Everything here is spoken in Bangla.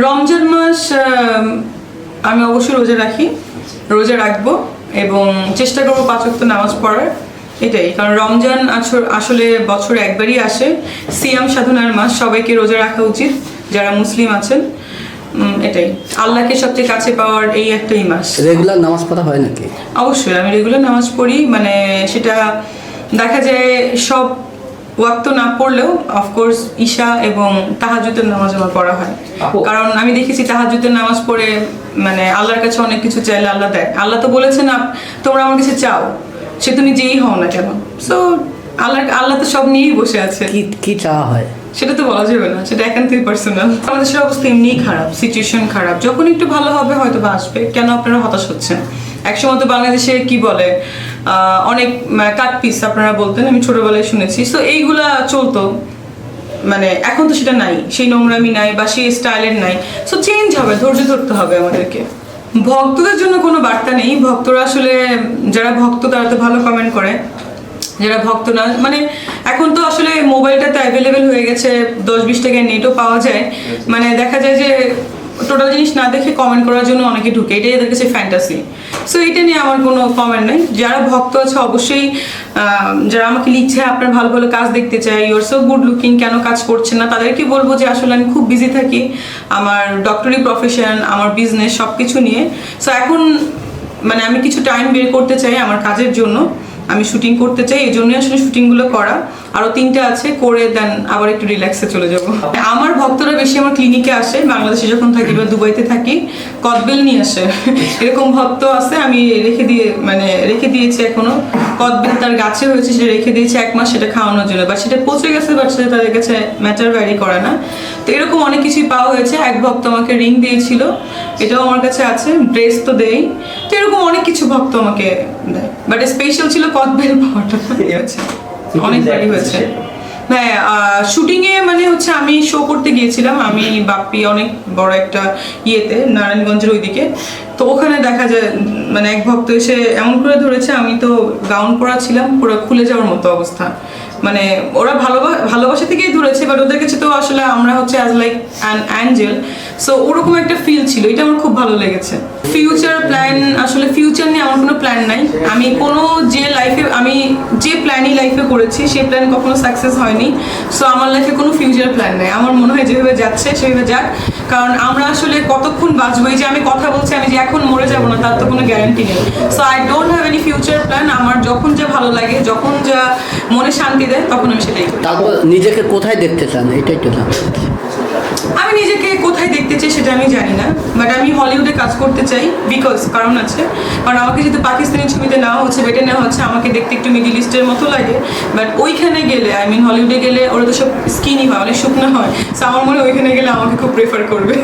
রমজান মাস আমি অবশ্যই রোজা রাখি রোজা রাখব এবং চেষ্টা করব পাঁচ ওয়াক্ত নামাজ পড়ার এটাই। কারণ রমজান আসলে বছরে একবারই আসে সিয়াম সাধনার মাস সবাইকে রোজা রাখা উচিত যারা মুসলিম আছেন এটাই। আল্লাহকে সবচেয়ে কাছে পাওয়ার এই একটাই মাস। রেগুলার নামাজ পড়া হয় নাকি? অবশ্যই আমি রেগুলার নামাজ পড়ি মানে সেটা দেখা যায় সব ওয়াক্ত না পড়লেও অফকোর্স ঈশা এবং তাহাজুতের নামাজ আমার পড়া হয়। কারণ আমি দেখেছি তাহাজুতের নামাজ পড়ে মানে আল্লাহর কাছে অনেক কিছু চাইলে আল্লাহ দেয়। আল্লাহ তো বলেছেন তোমরা আমার কাছে চাও। সে তুমি যেই হও না কেন? সো আল্লাহ আল্লাহ তো সব নিয়েই বসে আছে। কি কি চাওয়া হয়? সেটা তো বলা যাবে না সেটা একান্তই পার্সোনাল আমাদের দেশের অবস্থা এমনিই খারাপ সিচুয়েশন খারাপ। যখন একটু ভালো হবে হয়তো বা আসবে। কেন আপনারা হতাশ হচ্ছেন? একসময় তো বাংলাদেশে কি বলে অনেক কাট পিস আপনারা বলতেন, আমি ছোটবেলায় শুনেছি। সো এইগুলা চলতো। মানে এখন তো সেটা নাই। সেই নোংরামি নাই বা সেই স্টাইলের নাই। সো চেঞ্জ হবে, ধৈর্য ধরতে হবে আমাদেরকে। ভক্তদের জন্য কোনো বার্তা নেই। ভক্তরা আসলে, যারা ভক্ত, তারা তো ভালো কমেন্ট করে। যারা ভক্ত না মানে এখন তো আসলে মোবাইলটা তো অ্যাভেলেবেল হয়ে গেছে। দশ বিশ টাকায় নেটও পাওয়া যায়। মানে দেখা যায় যে টোটাল জিনিস না দেখে কমেন্ট করার জন্য অনেকে ঢুকে। এটাই এদের কাছে ফ্যান্টাসি সো এটা নিয়ে আমার কোনো কমেন্ট নেই। যারা ভক্ত আছে, অবশ্যই যারা আমাকে লিখছে, আপনার ভালো ভালো কাজ দেখতে চাই ইউর সো গুড লুকিং কেন কাজ করছেন না, তাদেরকে বলব যে, আসলে আমি খুব বিজি থাকি। আমার ডক্টরি প্রফেশন আমার বিজনেস সব কিছু নিয়ে। সো এখন মানে আমি কিছু টাইম বের করতে চাই আমার কাজের জন্য। আমি শুটিং করতে চাই এই জন্যই আসলে শুটিংগুলো করা। আরও তিনটা আছে, করে দেন আবার একটু রিল্যাক্সে চলে যাব। আমার ভক্তরা বেশি আমার ক্লিনিকে আসে, বাংলাদেশে যখন থাকি বা দুবাইতে থাকি, কদবেল নিয়ে আসে। এরকম ভক্ত আছে, আমি রেখে দিয়ে মানে রেখে দিয়েছি এখনও। কদবেল তার গাছে হয়েছে সেটা রেখে দিয়েছি এক মাস সেটা খাওয়ানোর জন্য। বা সেটা পচে গেছে বাট সেটা তাদের কাছে ম্যাটার ভ্যারি করে না। তো এরকম অনেক কিছুই পাওয়া হয়েছে। এক ভক্ত আমাকে রিং দিয়েছিল, এটাও আমার কাছে আছে ড্রেস তো দেই। এরকম অনেক কিছু ভক্ত আমাকে দেয়। বাট স্পেশাল ছিল কদবেল পাওয়াটা। অনেকবারই হয়েছে? হ্যাঁ শুটিং এ মানে হচ্ছে আমি শো করতে গিয়েছিলাম। আমি বাপ্পি অনেক বড় একটা ইয়েতে নারায়ণগঞ্জের ওইদিকে। তো ওখানে দেখা যায় মানে এক ভক্ত এসে এমন করে ধরেছে আমি তো গাউন পরা ছিলাম পুরো খুলে যাওয়ার মতো অবস্থা। মানে ওরা ভালোবাসা ভালোবাসা থেকেই ধরেছে বাট ওদের কাছে তো আসলে আমরা হচ্ছে as like an angel so ওরকম একটা ফিল ছিল, এটা আমার খুব ভালো লেগেছে। ফিউচার প্ল্যান আসলে ফিউচার নিয়ে আমার কোনো প্ল্যান নাই। আমি কোনো যে লাইফে আমি যে প্ল্যানই লাইফে করেছি সেই প্ল্যান কখনো সাকসেস হয়নি। সো আমার লাইফে কোনো ফিউচার প্ল্যান নেই। আমার মনে হয় যেভাবে যাচ্ছে, সেভাবে যাক। কারণ আমরা আসলে কতক্ষণ বাঁচবো এই যে আমি কথা বলছি আমি যে এখন মরে যাব না তার তো কোনো গ্যারান্টি নেই। So I don't have any future plan আমার যখন যা ভালো লাগে যখন যা মনে শান্তি দেয় তখন আমি সেটাই করি। তারপর নিজেকে কোথায় দেখতে চান? এটাই তো আমি নিজেকে কোথায় দেখতে চাই সেটা আমি জানি না বাট আমি হলিউডে কাজ করতে চাই বিকজ কারণ আছে। কারণ আমাকে যেহেতু পাকিস্তানি ছবিতে নেওয়া হচ্ছে বেটে নেওয়া হচ্ছে আমাকে দেখতে একটু মিডিল ইস্টের মতো লাগে। বাট ওইখানে গেলে আই মিন হলিউডে গেলে ওরা তো সব স্কিনই হয় অনেক শুকনো হয়। সো আমার মনে হয় ওইখানে গেলে আমাকে খুব প্রেফার করবে।